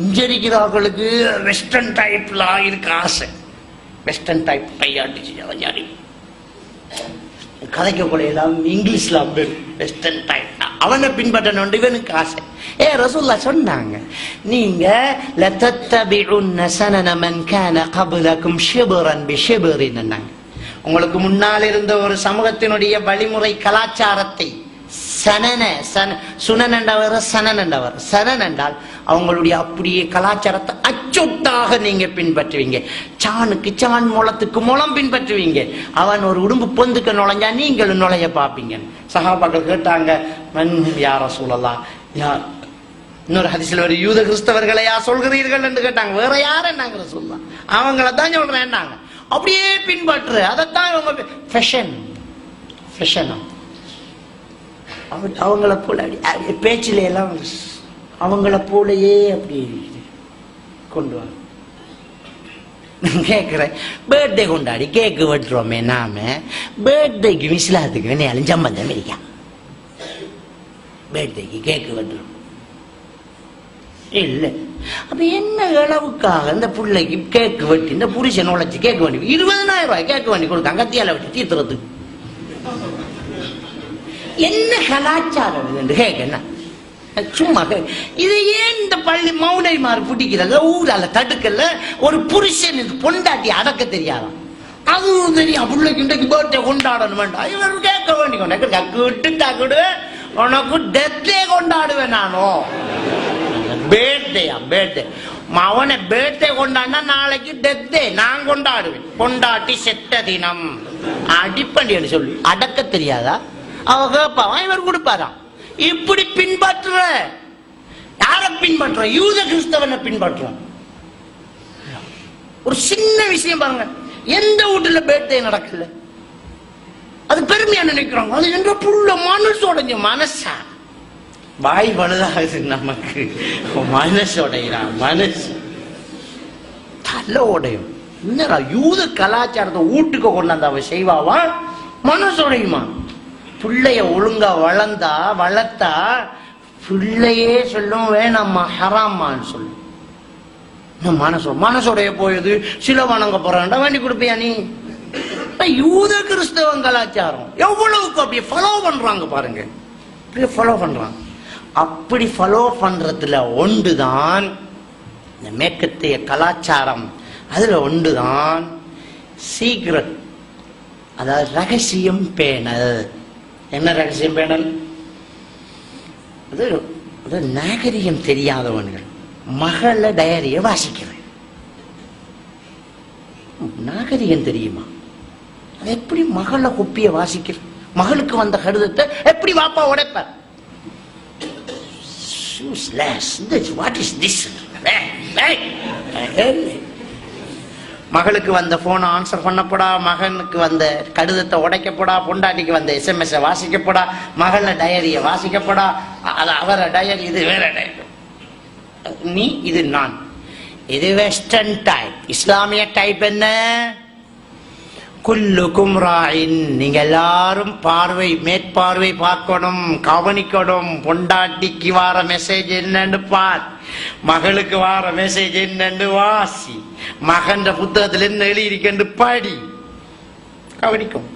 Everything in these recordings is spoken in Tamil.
இருக்கிறவர்களுக்கு வெஸ்டர்ன் டைப்ல இருக்க ஆசை. வெஸ்டர்ன் டைப் கையாட்டுச்சு அவஞ்சாரி கதைக்கக்கூடிய எல்லாம் இங்கிலீஷ்ல வெஸ்டர்ன் டைப் அவனை பின்பற்றணும் இவனுக்கு ஆசை. ஏ ரசூல்லா சொன்னாங்க நீங்க லதத்தபிஉன்ன சனன மன் கான கப்லக்கும் ஷிபரன் பிஷிபரின்னாங்க உங்களுக்கு முன்னால் இருந்த ஒரு சமூகத்தினுடைய வழிமுறை கலாச்சாரத்தை சனன சன சுனன் என்றவர் சனன் என்றவர் சனன் என்றால் அவங்களுடைய அப்படியே கலாச்சாரத்தை அச்சொத்தாக நீங்க பின்பற்றுவீங்க. சாணுக்கு சான் மூலத்துக்கு மூலம் பின்பற்றுவீங்க. அவன் ஒரு உடும்பு பொந்துக்கு நுழைஞ்சா நீங்களும் நுழைய பார்ப்பீங்க. சகாபாக்கள் கேட்டாங்க மன் யார சூழலாம் யார் இன்னொரு ஹதிசில் ஒரு யூத கிறிஸ்தவர்களையா சொல்கிறீர்கள்? என்று கேட்டாங்க. வேற யார் என்னங்கிற சொல்லலாம் அவங்கள தான் சொல்றேன்னாங்க. அப்படியே பின்பற்று அதைத்தான் இவங்க ஃபெஷன் ஃபெஷனா அவங்கள போல அப்படி- பேச்சில எல்லாம் அவங்கள போலயே அப்படி கொண்டு வா. கேட்குறேன் பர்த்டே கொண்டாடி கேக்கு வெட்டுறோமே நாம. பர்த்டேக்கு விசிலாத்துக்கு வேணையாலும் சம்பந்தம் இருக்கா பர்த்டேக்கு கேக்கு வெட்டுறோம். இல்ல. அப்ப என்ன அளவுக்காக இந்த பிள்ளைக்கு கேக்கு வெட்டி இந்த புருஷன் உழைச்சி கேக்கு வண்டி இருபதனாயிரம் ரூபாய் கேக்கு வண்டி கொடுத்தாங்க கத்தியால வெட்டி தீர்த்துறதுக்கு? என்ன கலாச்சாரம் என்று கேட்கணும் சும்மா கே- இது ஏன் இந்த பள்ளி மௌனை மாறு பிடிக்கிறது ஊரால தடுக்கல? ஒரு புருஷனுக்கு பொண்டாட்டி அடக்க தெரியாதான். அது தெரியும் பிள்ளைக்கு இன்றைக்கு பர்த்டே கொண்டாடணும் வேண்டாம். இவர் கேட்க வேண்டி கொண்டு விட்டுட்டா கூட உனக்கு டெத்தே கொண்டாடுவேன் நானும் பேர்தேயா பேர்தே அவனை பேர்தே கொண்டாடினா நாளைக்கு டெத்தே நான் கொண்டாடுவேன். கொண்டாட்டி செத்த தினம். அடிப்பண்டி சொல்லி. அடக்க தெரியாதா? அவ கேட்பான் இவர் கொடுப்பாராம். இப்படி பின்பற்ற யார பின்பற்ற யூத கிறிஸ்தவனை பின்பற்ற ஒரு சின்ன விஷயம் பாருங்க. எந்த வீட்டுல பேட்டே நடக்கல? அது பெருமையா நினைக்கிறாங்க. அது என்ற புள்ள மனசு உடைஞ்ச மனசா? வாய் பழுதாகுது நமக்கு. மனசு உடையிறான் மனசு. தலை உடையும் என்னடா யூத கலாச்சாரத்தை வீட்டுக்கு கொண்டாந்து அவன் செய்வாவா? மனசு உடையுமா பிள்ளைய ஒழுங்கா வளர்ந்தா வளர்த்தா பிள்ளையே சொல்லும் வேணாம்மா ஹராமான்னு சொல்லும். மனசோ மனசுடைய போயது சில வணங்க போறான்டா வேண்டி கொடுப்பியா நீ? யூத கிறிஸ்தவன் கலாச்சாரம். எவ்வளவுக்கு அப்படியே ஃபாலோ பண்றாங்க பாருங்க. அப்படியே ஃபாலோ பண்றாங்க. அப்படி ஃபாலோ பண்றதுல ஒன்றுதான் இந்த மேற்கத்திய கலாச்சாரம். அதுல ஒன்றுதான் சீக்ரெட் அதாவது ரகசியம் பேணல். என்ன ரகசியம் பேணல்? அது அது நாகரிகம் தெரியாதவன்கள். மகள டயரிய வாசிக்கிறேன். நாகரிகம் தெரியுமா? அது எப்படி மகள குப்பிய வாசிக்கிற? மகளுக்கு வந்த கடிதத்தை எப்படி வாப்பா உடைப்பார்? Useless. இஸ் திஸ் மகளுக்கு வந்த போனை ஆன்சர் பண்ணப்படா மகனுக்கு வந்த கடிதத்தை உடைக்கப்படா பொண்டாட்டிக்கு வந்த எஸ்எம்எஸ் வாசிக்கப்படா மகள டயரியை வாசிக்கப்படா அது அவர டயரி இது வேற டயரி நீ இது நான். இது வெஸ்டர்ன் டைப் இஸ்லாமிய டைப் என்ன? குல்லுக்கும் ராயின். நீங்க எல்லாரும் பார்வை மேற்பார்வை பார்க்கணும் கவனிக்கணும். பொண்டாட்டிக்கு வார மெசேஜ் என்னன்னு பார். மகளுக்கு வார மெசேஜ் என்னன்னு வாசி. மகன்ற புத்தகத்துல என்ன எழுதியிருக்கேன்னு படி. கவனிக்கும்.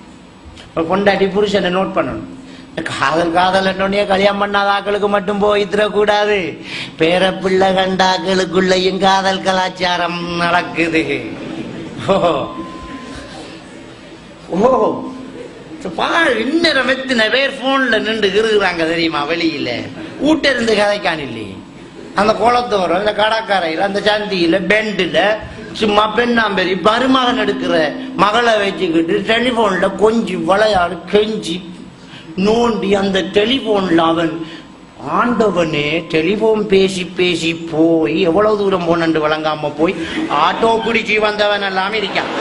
கொண்டாடி பொண்டாட்டி புருஷனை நோட் பண்ணணும். காதல் காதல் என்னோடனே கல்யாணம் பண்ணாத ஆக்களுக்கு மட்டும் போயிடக்கூடாது கூடாது பேர பிள்ளை கண்டாக்களுக்குள்ளேயும் காதல் கலாச்சாரம் நடக்குது. ஓ ஓ பாரு எத்தனை பேர் போன்ல நின்று இருக்கிறாங்க தெரியுமா வெளியில? வீட்டு இருந்து கதைக்கான் இல்லையே. அந்த குளத்தோரம் இந்த கடற்கரையில் அந்த சந்தியில் பெண்டில் சும்மா பெண்ணாம்பெரி மருமகன் எடுக்கிற மகளை வச்சுக்கிட்டு டெலிபோன்ல கொஞ்சி விளையாடு கெஞ்சி நோண்டி அந்த டெலிபோன்ல அவன் ஆண்டவனே டெலிபோன் பேசி பேசி போய் எவ்வளவு தூரம் போனண்டு வழங்காம போய் ஆட்டோ பிடிச்சி வந்தவன் எல்லாம் இருக்கான்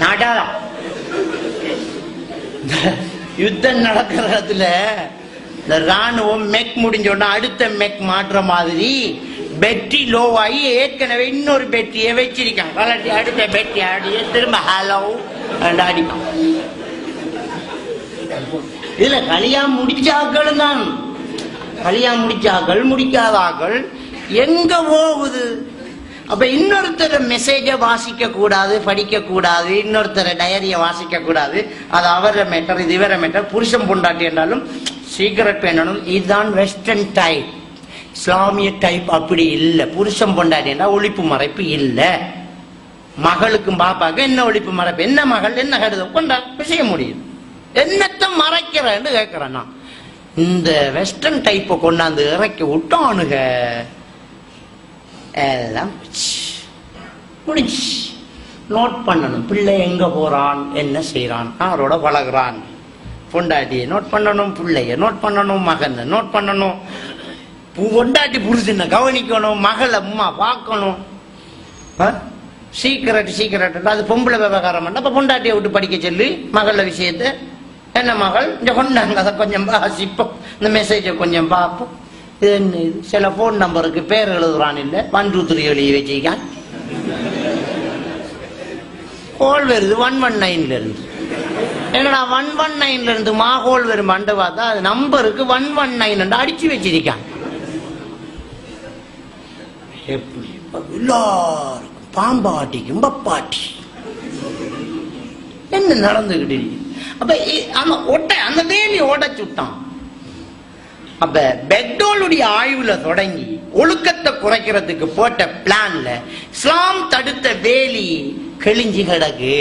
நாடாளம் யுத்தம் நடக்கிற இடத்துல இந்த ராணுவம் மெக் முடிஞ்ச உடனே அடுத்த மெக் மாற்ற மாதிரி பெட்டி லோவாகி ஏற்கனவே இன்னொரு பெட்டியை வச்சிருக்கான் வளர்ச்சி அடுத்த பெட்டி ஆடி திரும்ப ஹலோ அடிக்கும் இதுல கலியா முடிச்சாக்கள் தான். கல்யாணம் முடிச்சாக்கள் முடிக்காதாக்கள். எங்க போகுது? அப்ப இன்னொருத்தர் மெசேஜ வாசிக்க கூடாது படிக்க கூடாது இன்னொருத்தர் டயரிய வாசிக்க கூடாது அது அவர மேட்டர் இது இவர மேட்டர் புருஷன் பொண்டாட்டி என்றாலும் சீக்கிரட் பண்ணணும் இதுதான் வெஸ்டர்ன் டைப் இஸ்லாமிய டைப் அப்படி இல்லை. புருஷன் பொண்டாட்டி ஒழிப்பு மறைப்பு இல்லை. மகளுக்கும் பாப்பாக்கு என்ன ஒழிப்பு மறைப்பு? என்ன மகள் என்ன கருது? கொண்டா செய்ய முடியும். என்னத்தை மறைக்கிறேன்னு கேட்கிறேன் நான். இந்த வெஸ்டர்ன் டைப்பை கொண்டாந்து இறக்கி விட்டானுங்க எல்லாம் முடிஞ்சு. நோட் பண்ணணும். பிள்ளை எங்க போறான்? என்ன செய்யறான் அவரோட பழகுறான்? பொண்டாட்டியை நோட் பண்ணணும் பிள்ளைய நோட் பண்ணணும் மகனை நோட் பண்ணணும். பொண்டாட்டி புருஷனை கவனிக்கணும் மகளை அம்மா பார்க்கணும். Secret secret. அது பொம்பளை விவகாரம் பண்ண பொண்டாட்டியை விட்டு படிக்க சொல்லி மகள விஷயத்தை. என்ன மகள்? இந்த கொண்டாங்க அதை கொஞ்சம் வாசிப்போம். இந்த மெசேஜை கொஞ்சம் பார்ப்போம். இது என்ன இது? சில ஃபோன் நம்பருக்கு பேர் எழுதுறான் இல்லை ஒன் டூ த்ரீ எழுதி வச்சிருக்கான். கோல் வருது ஒன் ஒன் நைன்ல இருந்து. என்னடா ஒன் ஒன் நைன்ல இருந்து மாகோல் வரும் மண்டை பார்த்தா அது நம்பருக்கு ஒன் ஒன் நைன் அடிச்சு வச்சிருக்கான். எப்படி? எல்லாருக்கும் பாம்பாட்டி கும்பப்பாட்டி என்ன நடந்துகிட்டு அப்ப இ- அந்த ஒட்ட அந்த வேலி உடைச்சு விட்டான். அப்ப பெக்டோலுடைய ஆய்வுல தொடங்கி ஒழுக்கத்தை குறைக்கிறதுக்கு போட்ட பிளான்ல இஸ்லாம் தடுத்த வேலி கிழிஞ்சு கிடக்கு.